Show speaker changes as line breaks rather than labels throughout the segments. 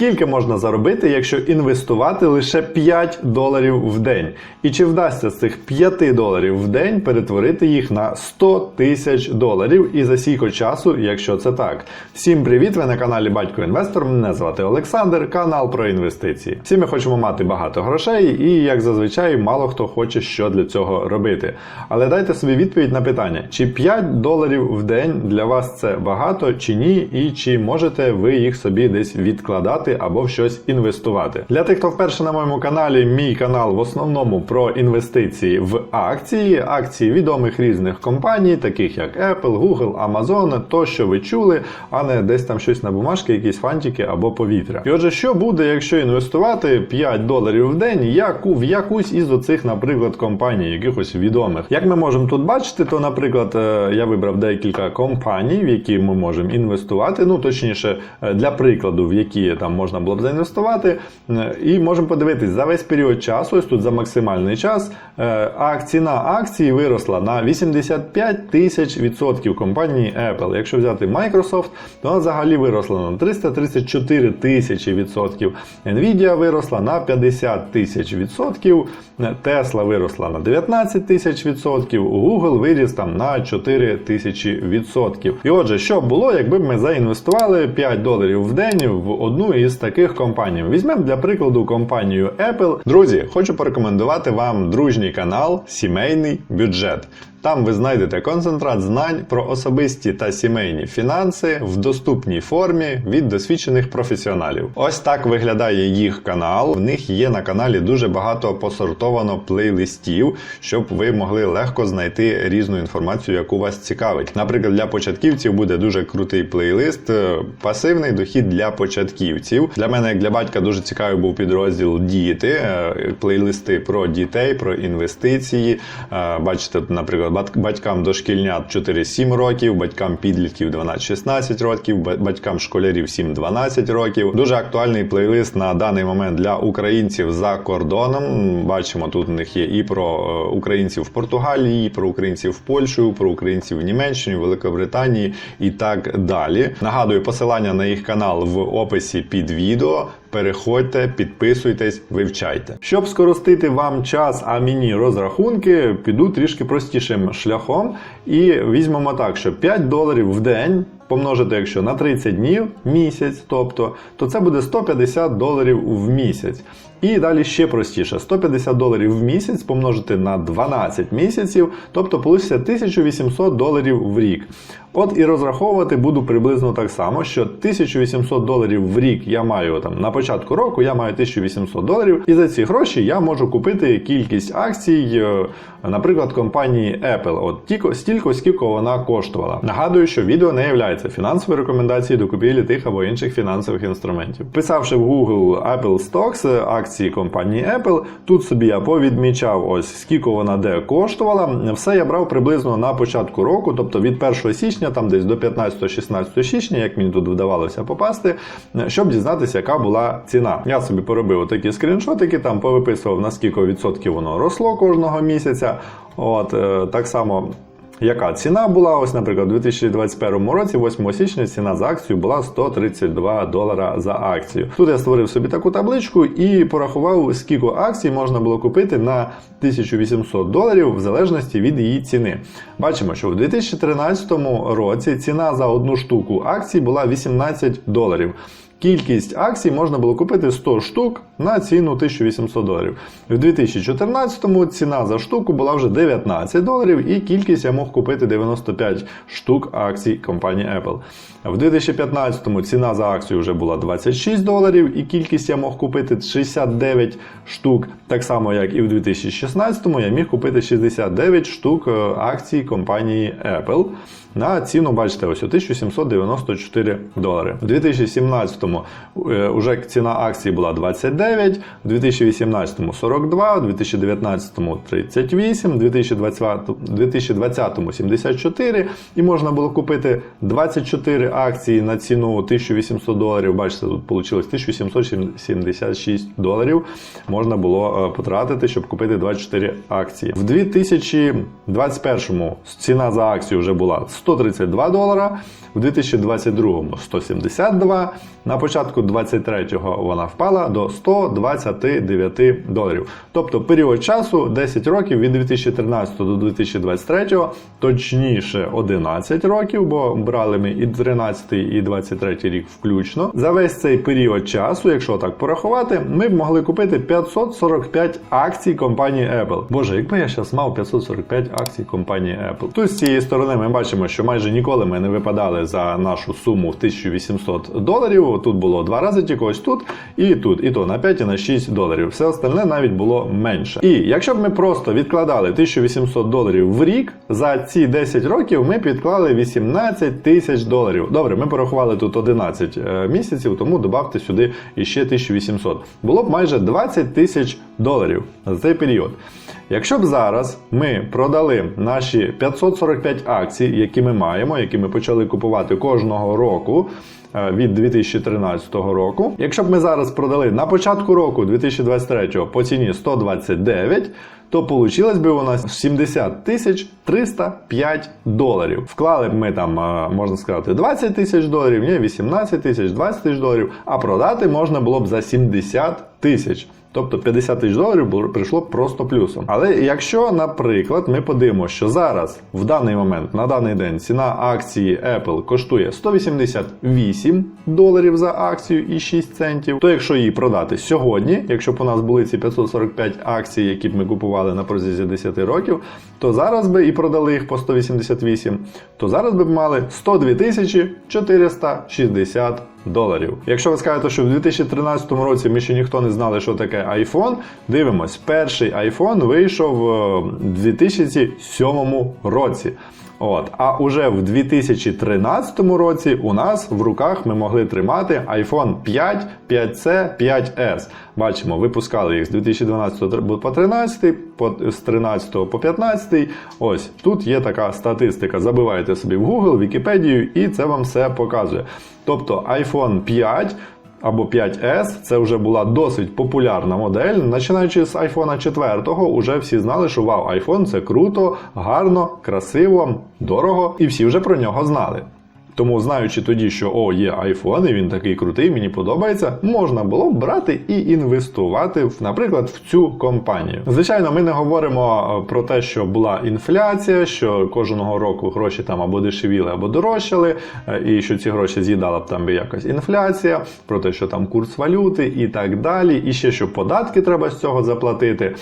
Скільки можна заробити, якщо інвестувати лише 5 доларів в день? І чи вдасться з цих 5 доларів в день перетворити їх на 100 тисяч доларів і за сійко часу, якщо це так? Всім привіт! Ви на каналі Батько Інвестор. Мене звати Олександр, канал про інвестиції. Всі ми хочемо мати багато грошей, і як зазвичай, мало хто хоче що для цього робити. Але дайте собі відповідь на питання: чи 5 доларів в день для вас це багато чи ні, і чи можете ви їх собі десь відкладати або в щось інвестувати? Для тих, хто вперше на моєму каналі, мій канал в основному про інвестиції в акції, акції відомих різних компаній, таких як Apple, Google, Amazon, то що ви чули, а не десь там щось на бумажки, якісь фантики або повітря. І отже, що буде, якщо інвестувати 5 доларів в день яку, в якусь із оцих, наприклад, компаній, якихось відомих? Як ми можемо тут бачити, то, наприклад, е, я вибрав декілька компаній, в які ми можемо інвестувати. Ну, точніше, е, для прикладу, в які там можна було б заінвестувати. Е, І можемо подивитись за весь період часу, ось тут за максимальний час, е, ціна акції виросла на 85 тисяч відсотків компанії Apple. Якщо взяти Microsoft, то вона взагалі виросла на 334 тисячі відсотків. Nvidia виросла на 50 тисяч відсотків. Tesla виросла на 19 тисяч відсотків. Google виріс там на 4 тисячі відсотків. І отже, що було, якби ми заінвестували 5 доларів в день в одну із таких компаній. Візьмемо для прикладу компанію Apple. Друзі, хочу порекомендувати вам дружній канал Сімейний бюджет. Там ви знайдете концентрат знань про особисті та сімейні фінанси в доступній формі від досвідчених професіоналів. Ось так виглядає їх канал. В них є на каналі дуже багато посортовано плейлистів, щоб ви могли легко знайти різну інформацію, яку вас цікавить. Наприклад, для початківців буде дуже крутий плейлист е, Пасивний дохід для початківців. Для мене, як для батька, дуже цікавий був підрозділ Діти, е, плейлисти про дітей, про інвестиції. Е, Бачите, наприклад, батькам дошкільнят 4-7 років, батькам підлітків 12-16 років, батькам школярів 7-12 років. Дуже актуальний плейлист на даний момент для українців за кордоном. Бачимо, тут у них є і про е, українців в Португалії, і про українців в Польщу, про українців в Німеччині, Великобританії і так далі. Нагадую, посилання на їх канал в описі під відео. Переходьте, підписуйтесь, вивчайте. Щоб скоростити вам час, а мені розрахунки, піду трішки простішим шляхом. І візьмемо так, що 5 доларів в день помножити, якщо на 30 днів місяць, тобто, то це буде 150 доларів в місяць. І далі ще простіше: 150 доларів в місяць помножити на 12 місяців, тобто получиться 1800 доларів в рік. От і розраховувати буду приблизно так само, що 1800 доларів в рік я маю там на початку року, я маю 1800 доларів, і за ці гроші я можу купити кількість акцій, е, наприклад, компанії Apple. От тільки стільки, скільки вона коштувала. Нагадую, що відео не є фінансовою рекомендацією до купівлі тих або інших фінансових інструментів. Писавши в Google Apple Stocks е, акції компанії Apple, тут собі я повідмічав ось скільки вона де коштувала. Все я брав приблизно на початку року, тобто від 1 січня, там десь до 15-16 січня, як мені тут вдавалося попасти, щоб дізнатися, яка була ціна. Я собі поробив такі скріншотики, там повиписував наскільки відсотків воно росло кожного місяця. От е, так само. Яка ціна була? Ось, наприклад, у 2021 році, 8 січня, ціна за акцію була 132 долара за акцію. Тут я створив собі таку табличку і порахував, скільки акцій можна було купити на 1800 доларів в залежності від її ціни. Бачимо, що в 2013 році ціна за одну штуку акцій була 18 доларів. Кількість акцій можна було купити 100 штук на ціну 1800 доларів. В 2014-му ціна за штуку була вже 19 доларів, і кількість я мог купити 95 штук акцій компанії Apple. В 2015-му ціна за акцію вже була 26 доларів, і кількість я мог купити 69 штук. Так само, як і в 2016-му я міг купити 69 штук е, акцій компанії Apple. На ціну, бачите, ось 1794 долари. У 2017-му е, уже ціна акції була 29, у 2018-му 42, у 2019-му 38, у 2020, 2020-му 74, і можна було купити 24 акції на ціну 1800 доларів. Бачите, тут вийшло 1776 доларів. Можна було е, потратити, щоб купити 24 акції. В 2021-му ціна за акцію вже була 132 долара, в 2022 172, на початку 2023 вона впала до 129 доларів. Тобто період часу 10 років від 2013 до 2023, точніше 11 років, бо брали ми і 13 і 23 рік включно. За весь цей період часу, якщо так порахувати, ми б могли купити 545 акцій компанії Apple. Боже, якби я зараз мав 545 акцій компанії Apple. Тут з цієї сторони ми бачимо, що майже ніколи ми не випадали за нашу суму в 1800 доларів. Тут було два рази тільки тут і тут, і то на 5 і на 6 доларів. Все остальне навіть було менше. І якщо б ми просто відкладали 1800 доларів в рік, за ці 10 років ми підклали 18 тисяч доларів. Добре, ми порахували тут 11 е, місяців, тому додавте сюди іще 1800. Було б майже 20 тисяч доларів за цей період. Якщо б зараз ми продали наші 545 акцій, які ми маємо, які ми почали купувати кожного року. Е, Від 2013 року. Якщо б ми зараз продали на початку року 2023 по ціні 129, то получилось би у нас 70 тисяч 305 доларів. Вклали б ми там, е, можна сказати, 20 тисяч доларів, ні, 18 тисяч, 20 тисяч доларів, а продати можна було б за 70 тисяч. Тобто 50 тисяч доларів прийшло просто плюсом. Але якщо, наприклад, ми подивимося, що зараз в даний момент, на даний день, ціна акції Apple коштує 188 доларів за акцію і 6 центів, то якщо її продати сьогодні, якщо б у нас були ці 545 акцій, які б ми купували на протязі 10 років, то зараз би і продали їх по 188, то зараз би мали 102 тисячі 460 доларів. Якщо ви скажете, що в 2013 році ми ще ніхто не знали, що таке iPhone, дивимось, перший iPhone вийшов е, в 2007 році. От, а уже в 2013 році у нас в руках ми могли тримати iPhone 5, 5C, 5S. Бачимо, випускали їх з 2012 по 13, по, з 13 по 15. Ось тут є така статистика. Забивайте собі в Google, Вікіпедію, і це вам все показує. Тобто iPhone 5 або 5S це вже була досить популярна модель. Починаючи з iPhone 4, уже всі знали, що вау, iPhone це круто, гарно, красиво, дорого, і всі вже про нього знали. Тому, знаючи тоді, що о, є iPhone, і він такий крутий, мені подобається, можна було б брати і інвестувати, в, наприклад, в цю компанію. Звичайно, ми не говоримо е, про те, що була інфляція, що кожного року гроші там або дешевіли, або дорожчали, е, і що ці гроші з'їдала б там би якось інфляція, про те, що там курс валюти і так далі, і ще що податки треба з цього заплатити.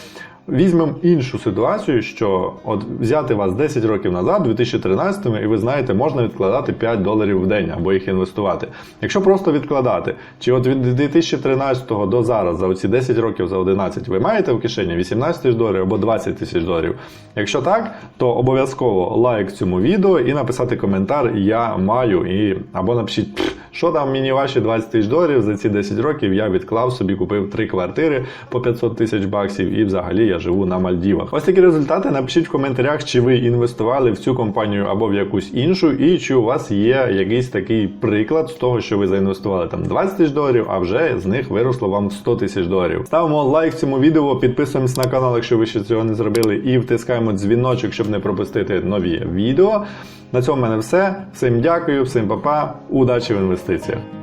Візьмемо іншу ситуацію, що от взяти вас 10 років назад, 2013, і ви знаєте, можна відкладати 5 доларів в день або їх інвестувати. Якщо просто відкладати, чи от від 2013 до зараз, за оці 10 років за 11, ви маєте в кишені 18 тисяч доларів або 20 тисяч доларів? Якщо так, то обов'язково лайк цьому відео і написати коментар Я маю. І або напишіть, що там мені ваші 20 тисяч доларів за ці 10 років я відклав собі, купив три квартири по 500 тисяч баксів, і взагалі живу на Мальдівах. Ось такі результати. Напишіть в коментарях, чи ви інвестували в цю компанію або в якусь іншу, і чи у вас є якийсь такий приклад з того, що ви заінвестували там 20 тисяч доларів, а вже з них виросло вам 100 тисяч доларів. Ставимо лайк цьому відео, підписуємось на канал, якщо ви ще цього не зробили, і втискаємо дзвіночок, щоб не пропустити нові відео. На цьому в мене все. Всім дякую, всім па-па, удачі в інвестиціях.